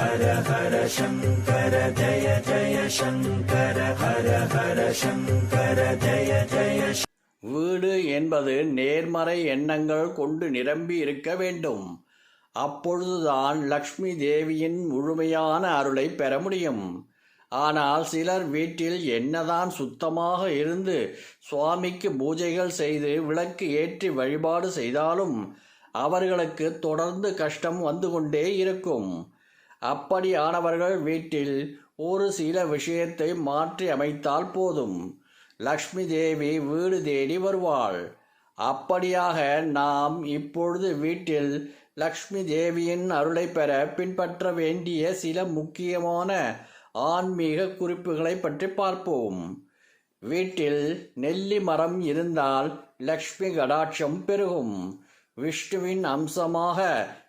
ஹர ஹர சங்கர ஜய ஜய சங்கர ஹர ஹர சங்கர ஜய ஜய வீடு என்பது நேர்மறை எண்ணங்கள் கொண்டு நிரம்பி இருக்க வேண்டும். அப்பொழுதுதான் லக்ஷ்மி தேவியின் முழுமையான அருளை பெற முடியும். ஆனால் சிலர் வீட்டில் என்னதான் சுத்தமாக இருந்து சுவாமிக்கு பூஜைகள் செய்து விளக்கு ஏற்றி வழிபாடு செய்தாலும் அவர்களுக்கு தொடர்ந்து கஷ்டம் வந்து கொண்டே இருக்கும். அப்படியானவர்கள் வீட்டில் ஒரு சில விஷயத்தை மாற்றி அமைத்தால் போதும். லக்ஷ்மி தேவி வீடு தேடி வருவாள். அப்படியாக நாம் இப்பொழுது வீட்டில் லக்ஷ்மி தேவியின் அருளை பெற பின்பற்ற வேண்டிய சில முக்கியமான ஆன்மீக குறிப்புகளை பற்றி பார்ப்போம். வீட்டில் நெல்லி மரம் இருந்தால் லக்ஷ்மி கடாட்சம் பெருகும். விஷ்ணுவின் அம்சமாக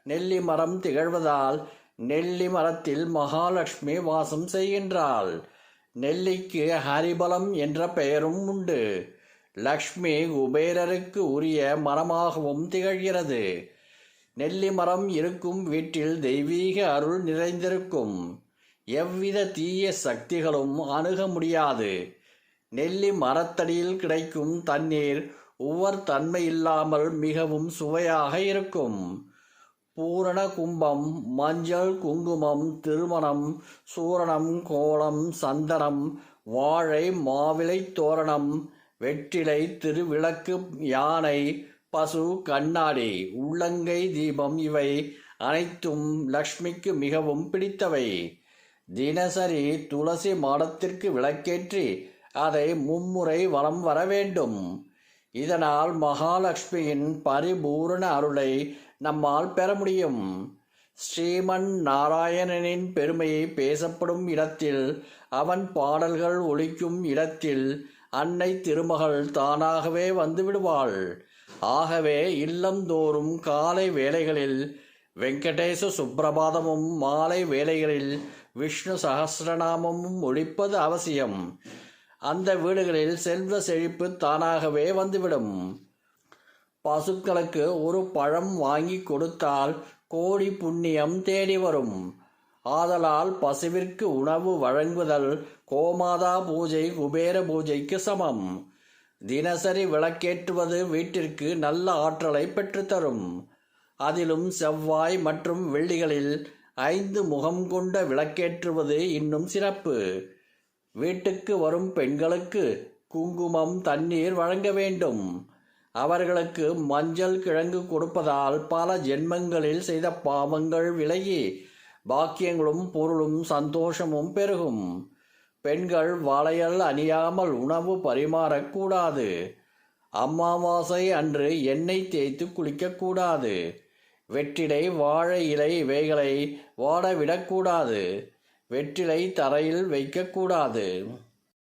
நெல்லி மரம் திகழ்வதால் நெல்லி மரத்தில் மகாலட்சுமி வாசம் செய்கின்றாள். நெல்லிக்கு ஹரிபலம் என்ற பெயரும் உண்டு. லக்ஷ்மி குபேரருக்கு உரிய மரமாகவும் திகழ்கிறது. நெல்லி மரம் இருக்கும் வீட்டில் தெய்வீக அருள் நிறைந்திருக்கும். எவ்வித தீய சக்திகளும் அணுக முடியாது. நெல்லி மரத்தடியில் கிடைக்கும் தண்ணீர் உவர் தன்மை இல்லாமல் மிகவும் சுவையாக இருக்கும். பூரண கும்பம் மஞ்சள் குங்குமம் திருமணம் சூரணம் கோலம் சந்தனம் வாழை மாவிலை தோரணம் வெற்றிலை திருவிளக்கு யானை பசு கண்ணாடி உள்ளங்கை தீபம் இவை அனைத்தும் லக்ஷ்மிக்கு மிகவும் பிடித்தவை. தினசரி துளசி மாடத்திற்கு விளக்கேற்றி அதை மும்முறை வலம் வர வேண்டும். இதனால் மகாலட்சுமியின் பரிபூரண அருளை நம்மால் பெற முடியும். ஸ்ரீமன் நாராயணனின் பெருமையை பேசப்படும் இடத்தில் அவன் பாடல்கள் ஒழிக்கும் இடத்தில் அன்னை திருமகள் தானாகவே வந்துவிடுவாள். ஆகவே இல்லந்தோறும் காலை வேளைகளில் வெங்கடேச சுப்பிரபாதமும் மாலை வேளைகளில் விஷ்ணு சகசிரநாமமும் ஒழிப்பது அவசியம். அந்த வீடுகளில் செல்வ செழிப்பு தானாகவே வந்துவிடும். பசுக்களுக்கு ஒரு பழம் வாங்கி கொடுத்தால் கோடி புண்ணியம் தேடி வரும். ஆதலால் பசுவிற்கு உணவு வழங்குதல் கோமாதா பூஜை குபேர பூஜைக்கு சமம். தினசரி விளக்கேற்றுவது வீட்டிற்கு நல்ல ஆற்றலை பெற்றுத்தரும். அதிலும் செவ்வாய் மற்றும் வெள்ளிகளில் ஐந்து முகம் கொண்ட விளக்கேற்றுவது இன்னும் சிறப்பு. வீட்டுக்கு வரும் பெண்களுக்கு குங்குமம் தண்ணீர் வழங்க வேண்டும். அவர்களுக்கு மஞ்சள் கிழங்கு கொடுப்பதால் பல ஜென்மங்களில் செய்த பாவங்கள் விலகி பாக்கியங்களும் பொருளும் சந்தோஷமும் பெருகும். பெண்கள் வளையல் அணியாமல் உணவு பரிமாறக்கூடாது அமாவாசை அன்று எண்ணெய் தேய்த்து குளிக்கக்கூடாது வெற்றிலை வாழை இலை இவைகளை வாடவிடக்கூடாது வெற்றிலை தரையில் வைக்கக்கூடாது